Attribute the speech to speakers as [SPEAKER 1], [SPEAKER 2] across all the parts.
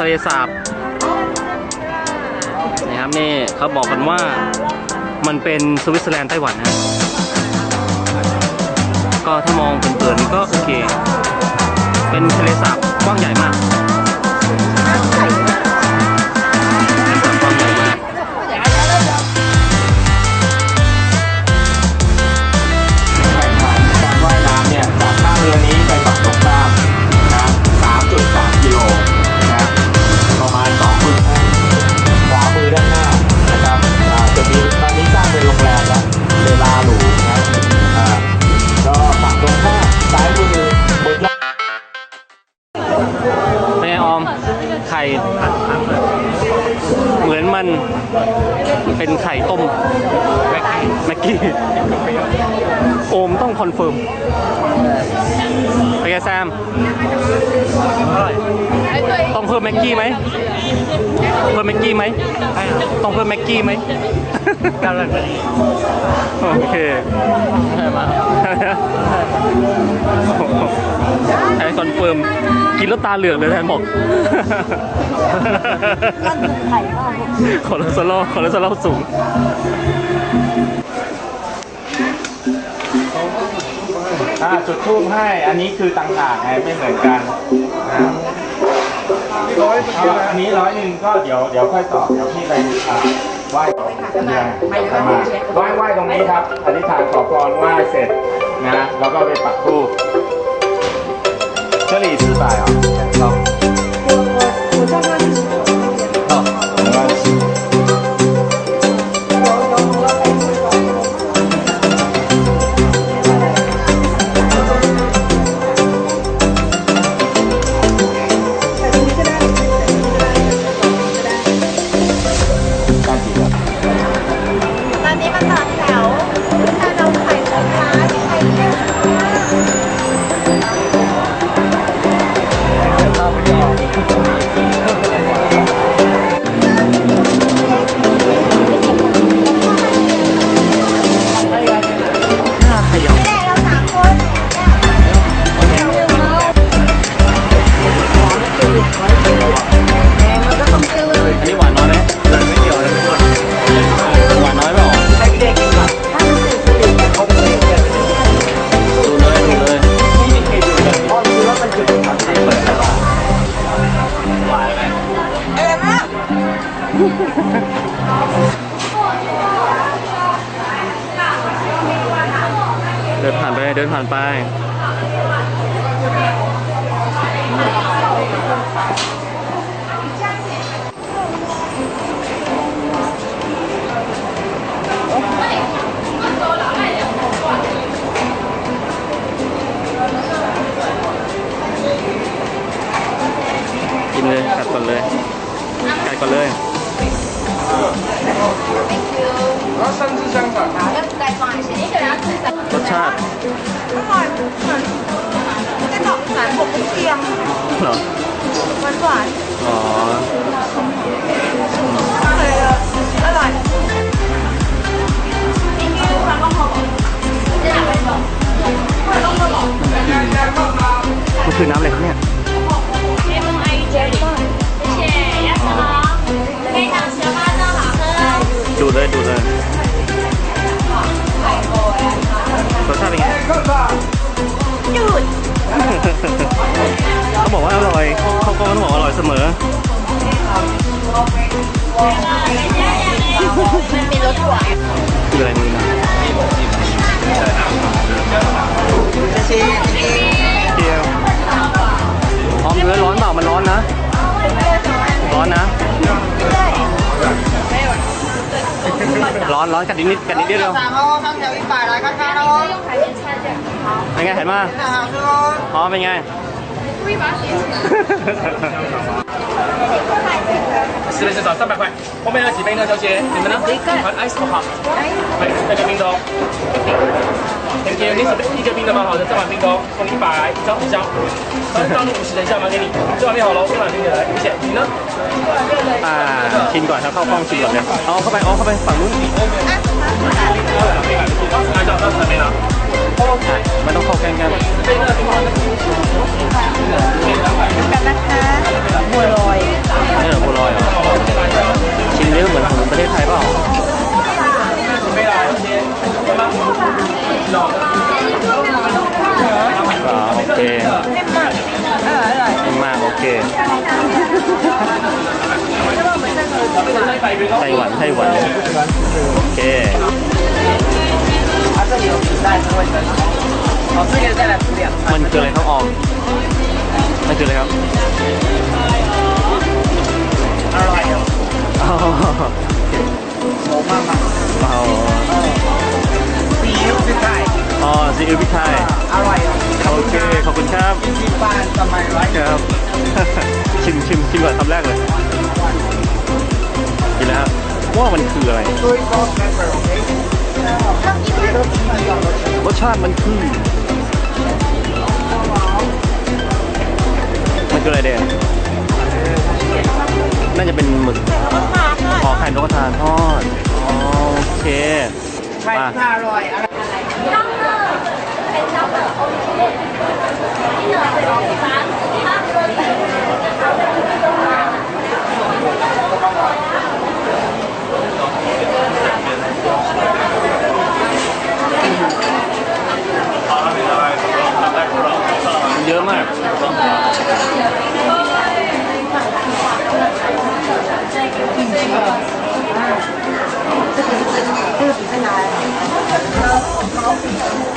[SPEAKER 1] ทะเลสาบนะครับนี่เขาบอกกันว่ามันเป็นสวิตเซอร์แลนด์ไต้หวันนะก็ถ้ามองเผินๆก็โอเค เป็นทะเลสาบกว้างใหญ่มาก
[SPEAKER 2] องคอนเฟิ
[SPEAKER 1] ร์มเป็นไงแซมต้องเพิ่มแม็กกี้ไหมเพิ่มแม็กกี้ไหมต้องเพิ่มแม็กกี้ไหมโอเคไอ้คอนเฟิร์มกินแล้วตาเหลือกเลยแทนบอกคอเลสเตอรอลคอเลสเตอรอลสูง
[SPEAKER 2] อ่าจุดทูบให้ อันนี้คือต่างหากไงไม่เหมือนกันนะเอาอันนี้ร้อยหนึ่งก็เดี๋ยวเดี๋ยวค่อยต่อเดี๋ยวพี่ไปอ่าไหว้เนี่ยมาไหว้ไหว้ตรงนี้ครับอธิษฐานขอพรไหว้เสร็จนะแล้วก็ไปปักทูบ这里是百啊，好，
[SPEAKER 3] 我叫他去 ดิน
[SPEAKER 1] ผ่านไปกินเลยกัดก่อนเลยกัดก่อนเลย รสชาติ
[SPEAKER 3] อร่อยเหมือนไส้กรอกอีสานผมเคียง
[SPEAKER 1] เหรอ
[SPEAKER 3] หวานหวาน
[SPEAKER 1] อ๋อ
[SPEAKER 3] อร่อยอร่อย
[SPEAKER 1] มันคือน้ำอะไรครับเนี่ย เขาก็ต้องบอกอร่อยเสมอ
[SPEAKER 3] มันมีรสหวาน
[SPEAKER 1] คืออะไรมึงนะเดียวพร้อมเนื้อร้อนเปล่ามันร้อนนะ ร้อนนะ ร้อนร้อนกัดนิดนิดกัดนิดเดียว
[SPEAKER 3] สามโลสองแถวอีกฝ่ายละก็ห้าโล
[SPEAKER 1] เป็นไงเห็นมา
[SPEAKER 3] สามโล
[SPEAKER 1] พร้ อมเป็นไง
[SPEAKER 4] 十位是找三百块，后面有几杯呢，小姐？你们呢？好，ice 不好，对，那个冰的哦。Thank you，你是一个冰的吗？好的，这碗冰的哦，送你一百，一张一张，三张五十，等一下拿给你。这碗面好了，这碗冰的来，谢谢。你呢？
[SPEAKER 1] อ่าชิมก่อนครับเข้ากล้องชิมก่อนเลยเอาเข้าไปเอาเข้าไปฝั่งนู้น
[SPEAKER 4] 拿奖上还没拿。
[SPEAKER 1] ไม่ต้องเข้าแก้ง่าย
[SPEAKER 3] กันนะคะบัวลอยนี่เหรอบัวลอยเหรอ
[SPEAKER 1] ชิ้นเนี้อเหมือนของประเทศไท
[SPEAKER 3] ยเปล่าโอ
[SPEAKER 1] เค
[SPEAKER 5] นิ่มมากเอออ
[SPEAKER 3] ร่อย
[SPEAKER 1] นิ่มมากโอเคไต้หวันไต้หวันโอเค
[SPEAKER 6] 这里有皮带是会生的，哦，这个再来补两
[SPEAKER 1] มันคืออะไรครับออมมันคืออะไรครับ
[SPEAKER 6] 二万六，
[SPEAKER 1] อ๋อ
[SPEAKER 6] 我慢慢，
[SPEAKER 1] อ๋อ
[SPEAKER 6] 比又是菜，
[SPEAKER 1] อ๋อซีอิ๊วพริกไทย
[SPEAKER 6] 二万六，
[SPEAKER 1] โอเค ขอบคุณครับ
[SPEAKER 6] 一般三万块，
[SPEAKER 1] ครับ ชิมชิมชิมก่อนคำแรกเลยกินแล้วครับว่ามันคืออะไร
[SPEAKER 6] 所以说 pepper OK，
[SPEAKER 1] รสชาติมันคือมันคืออะไรเด่นน่าจะเป็นหมึกอ๋อไข่นกกระทาทอดโอ๋อโอเค
[SPEAKER 6] 菜
[SPEAKER 1] มา
[SPEAKER 6] อร่อยอะไร
[SPEAKER 1] เป็น ยอะมากโ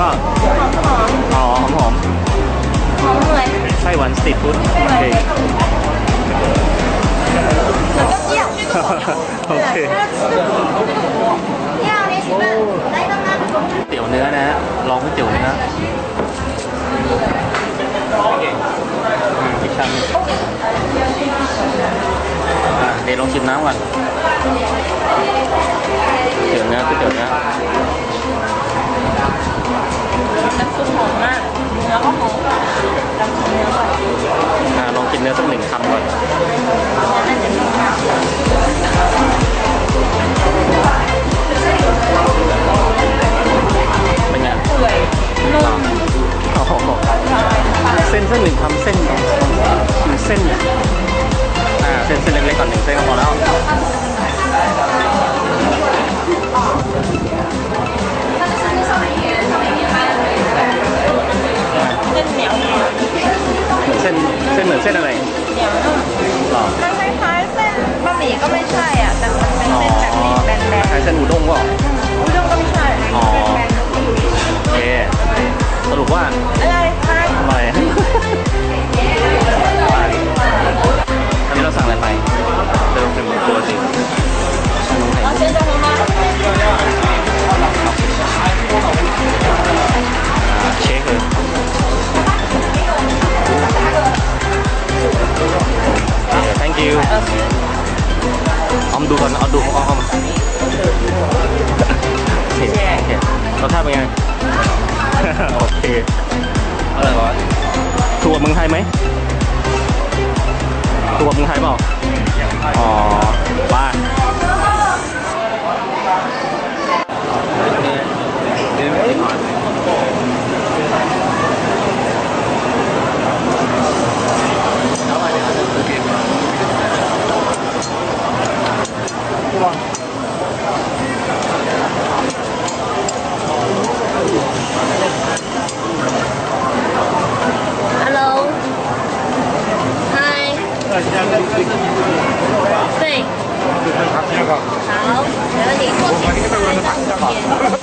[SPEAKER 1] บ้า
[SPEAKER 3] ห
[SPEAKER 1] อ๋อหอมหอมเหมือนๆไส้หวานสตรีทฟู้ดโอเค เหมือนเปรี้ยวโอเค เปรี้ยวนิดนึได้ต้องนั่งเตี๋ยวเนื้อนะลองก๋วยเตี๋ยวเนื้ออืมอีกชามนึ่งอ่เดี๋ยวลองชิมน้ำก่อนก๋วยเตี๋ยวเนื้อก๋วยเตี๋ยวเนื้อ
[SPEAKER 3] น้ำซุปหอมมากเนื้อก็หอมน้ำซุปเนื้อก่อน
[SPEAKER 1] อะลองกินเนื้อสักหนึ่งคำก่อน
[SPEAKER 3] น่าจะมีค่ะ
[SPEAKER 1] เป็นไง
[SPEAKER 3] เปื่อยนุ่ม
[SPEAKER 1] โอ้โหเส้นสักหนึ่งคำเส้นก่อนคือเส้นเนี่ยอ่าเส้นเส้นเล็กๆก่อนหนึ่งเส้นก็พอแล้ว ถูกกับ
[SPEAKER 3] 对。好
[SPEAKER 1] 的好的好的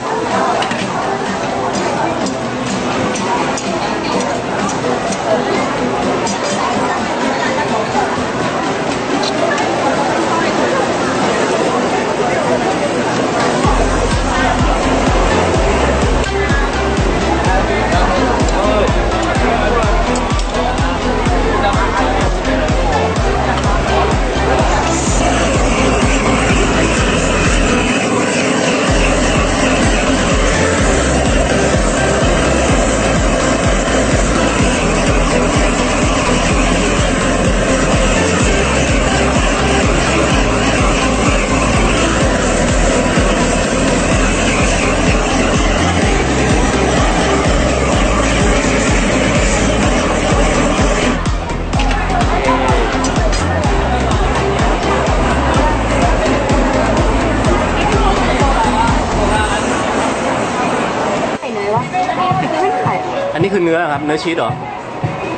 [SPEAKER 1] เนื้อครับ เนื้อชีสเหรอ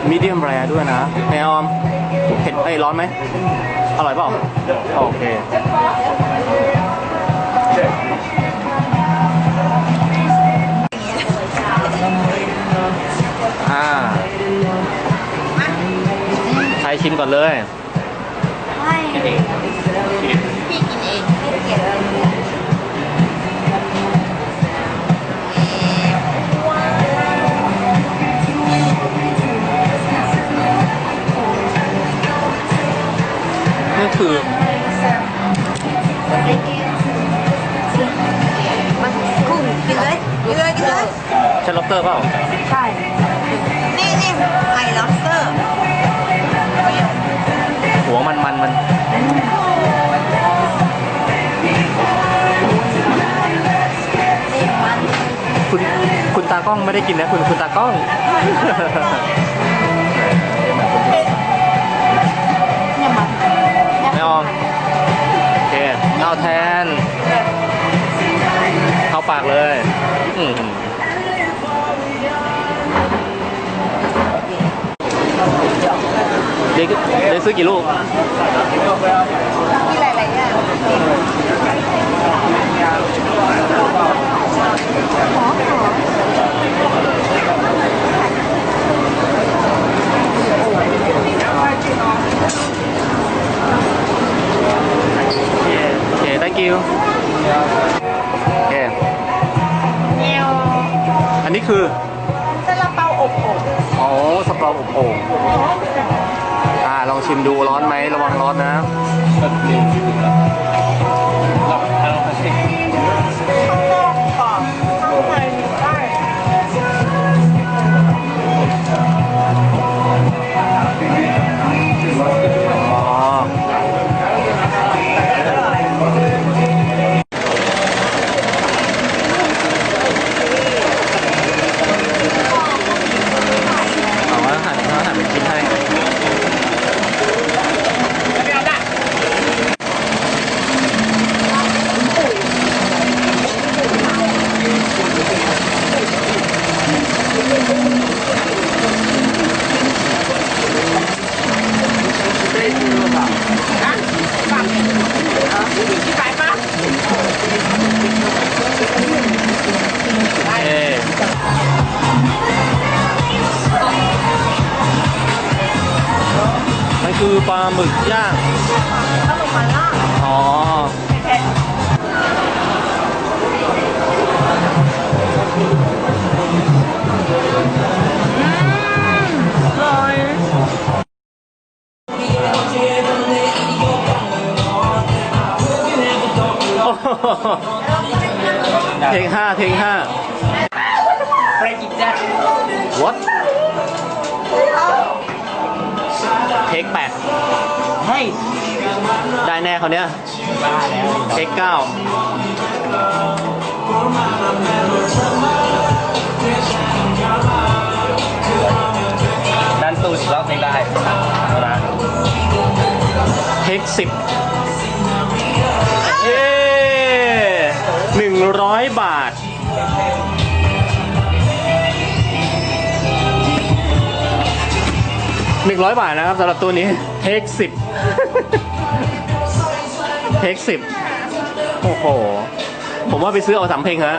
[SPEAKER 1] มีเดียมแรด้วยนะแนวออมเผ็ดเอ้ร้อนไหมอร่อยเปล่าโอเคอ่าใครชิมก่อนเลย
[SPEAKER 3] ไม่
[SPEAKER 1] คือ
[SPEAKER 3] มันกุ้งกินเลยกินเลยกินเลย
[SPEAKER 1] ใช่ล็อบสเตอร์เปล่า
[SPEAKER 3] ใช่ นี่นี่ไข่ล็อบสเตอร์
[SPEAKER 1] หัวมันมันมัน
[SPEAKER 3] นี่มัน
[SPEAKER 1] คุณคุณตากล้องไม่ได้กินนะ คุณคุณตากล้อง
[SPEAKER 3] เอา
[SPEAKER 1] แทน เข้าปากเลยเด็กเด็กซื้อกี่ลูก
[SPEAKER 3] มีหลายๆอย่าง
[SPEAKER 1] โอเค thank you โอเค
[SPEAKER 3] เนียว
[SPEAKER 1] อันนี้คือ
[SPEAKER 3] ซาลาเปาอบอบ
[SPEAKER 1] อ๋อสปรองอบโอ่งอ่าลองชิมดูร้อนไหมระวังร้อนนะ
[SPEAKER 3] ข้า
[SPEAKER 1] เขาวเนี้ยเทคเก้า
[SPEAKER 6] ดันตูดอีกรอบหนึงได้นะ
[SPEAKER 1] เทคสิบเย้หนึ่งร้อยบาท หนึ่งร้อยบาทนะครับสำหรับตัวนี้ เทคสิบ เทคสิบโอ้โห ผมว่าไปซื้อเอาสามเพลงฮะ